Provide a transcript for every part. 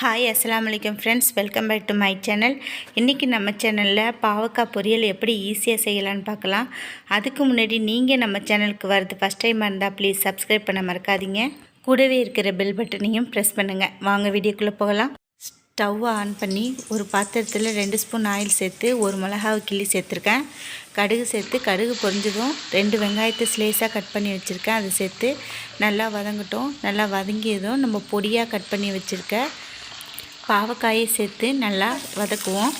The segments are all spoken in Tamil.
ஹாய் அஸ்லாம் வலைக்கம் friends welcome back to my channel இன்றைக்கி நம்ம சேனலில் பாவக்காய் பொரியல் எப்படி ஈஸியாக செய்யலான்னு பார்க்கலாம். அதுக்கு முன்னாடி நீங்கள் நம்ம சேனலுக்கு வரது ஃபஸ்ட் டைம் இருந்தால் ப்ளீஸ் சப்ஸ்கிரைப் பண்ண மறக்காதீங்க. கூடவே இருக்கிற பெல் பட்டனையும் ப்ரெஸ் பண்ணுங்கள் வாங்க வீடியோக்குள்ளே போகலாம். ஸ்டவ்வை ஆன் பண்ணி ஒரு பாத்திரத்தில் ரெண்டு ஸ்பூன் ஆயில் சேர்த்து ஒரு மிளகாவை கிள்ளி சேர்த்துருக்கேன். கடுகு சேர்த்து கடுகு பொரிஞ்சதும் ரெண்டு வெங்காயத்தை ஸ்லேஸாக கட் பண்ணி வச்சுருக்கேன். அதை சேர்த்து நல்லா வதங்கட்டும். நல்லா வதங்கியதும் நம்ம பொடியாக கட் பண்ணி வச்சுருக்க பாவக்காயை சேர்த்து நல்லா வதக்குவோம்.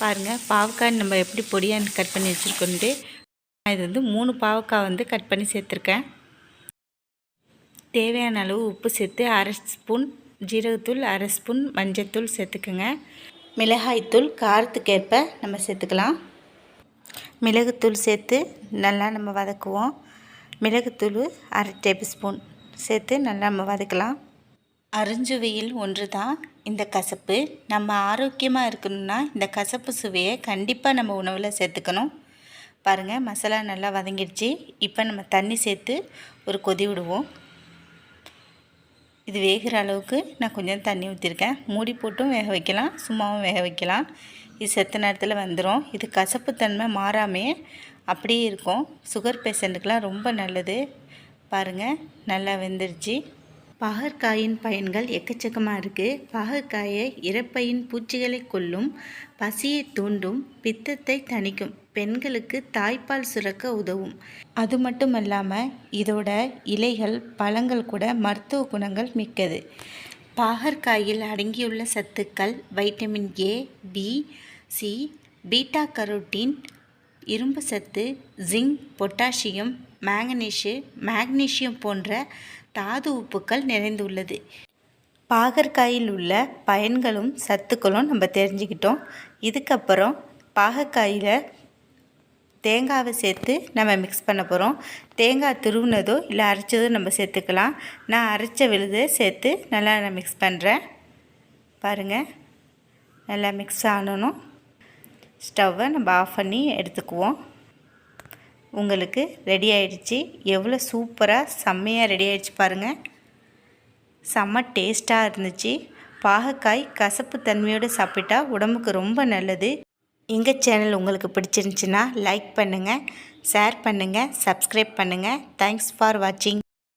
பாருங்கள் பாவக்காய் நம்ம எப்படி பொடியாக கட் பண்ணி வச்சுருக்கோன்ட்டு இது வந்து மூணு பாவக்காய் வந்து கட் பண்ணி சேர்த்துருக்கேன். தேவையான அளவு உப்பு சேர்த்து அரை ஸ்பூன் ஜீரகத்தூள் அரை ஸ்பூன் மஞ்சத்தூள் சேர்த்துக்குங்க. மிளகாய்த்தூள் காரத்துக்கேற்ப நம்ம சேர்த்துக்கலாம். மிளகுத்தூள் சேர்த்து நல்லா நம்ம வதக்குவோம். மிளகுத்தூள் அரை டேபிள் ஸ்பூன் சேர்த்து நல்லா நம்ம வதக்கலாம். அருஞ்சுவையில் ஒன்று தான் இந்த கசப்பு நம்ம ஆரோக்கியமாக இருக்கணும்னா இந்த கசப்பு சுவையை கண்டிப்பாக நம்ம உணவில் சேர்த்துக்கணும். பாருங்கள் மசாலா நல்லா வதங்கிடுச்சு. இப்போ நம்ம தண்ணி சேர்த்து ஒரு கொதி விடுவோம். இது வேகிற அளவுக்கு நான் கொஞ்சம் தண்ணி ஊற்றிருக்கேன் மூடி போட்டும் வேக வைக்கலாம் சும்மாவும் வேக வைக்கலாம். இது செத்த நேரத்தில் வந்துடும் இது கசப்புத்தன்மை மாறாமே அப்படியே இருக்கும். சுகர் பேஷண்ட்டுக்கெலாம் ரொம்ப நல்லது. பாருங்கள் நல்லா வெந்துருச்சு. பாகற்காயின் பயன்கள் எக்கச்சக்கமாக இருக்குது பாகற்காயை இறப்பையின் பூச்சிகளை கொல்லும் பசியை தூண்டும் பித்தத்தை தணிக்கும் பெண்களுக்கு தாய்ப்பால் சுரக்க உதவும். அது மட்டும் இல்லாமல் இதோட இலைகள் பழங்கள் கூட மருத்துவ குணங்கள் மிக்கது. பாகற்காயில் அடங்கியுள்ள சத்துக்கள் vitamin A B C beta carotene இரும்பு சத்து ஜிங்க் பொட்டாசியம் மேங்கனீஷு மேக்னீஷியம் போன்ற தாது உப்புக்கள் நிறைந்துள்ளது. பாகற்காயில் உள்ள பயன்களும் சத்துக்களும் நம்ம தெரிஞ்சுக்கிட்டோம். இதுக்கப்புறம் பாகற்காயில் தேங்காவை சேர்த்து நம்ம மிக்ஸ் பண்ண போகிறோம் தேங்காய் துருவினதோ இல்லை அரைச்சதோ நம்ம சேர்த்துக்கலாம். நான் அரைச்ச விழுதை சேர்த்து நல்லா நான் மிக்ஸ் பண்ணுறேன் பாருங்கள் நல்லா மிக்ஸ் ஆனணும் ஸ்டவ்வை நம்ம ஆஃப் பண்ணி எடுத்துக்குவோம். உங்களுக்கு ரெடி ஆயிடுச்சு. எவ்வளோ சூப்பராக செம்மையாக ரெடி ஆயிடுச்சு பாருங்கள் செம்ம டேஸ்ட்டாக இருந்துச்சு. பாகக்காய் கசப்பு தன்மையோடு சாப்பிட்டா உடம்புக்கு ரொம்ப நல்லது. எங்கள் சேனல் உங்களுக்கு பிடிச்சிருந்துச்சின்னா லைக் பண்ணுங்கள் ஷேர் பண்ணுங்கள் சப்ஸ்கிரைப் பண்ணுங்கள் தேங்க்ஸ் ஃபார் வாட்சிங்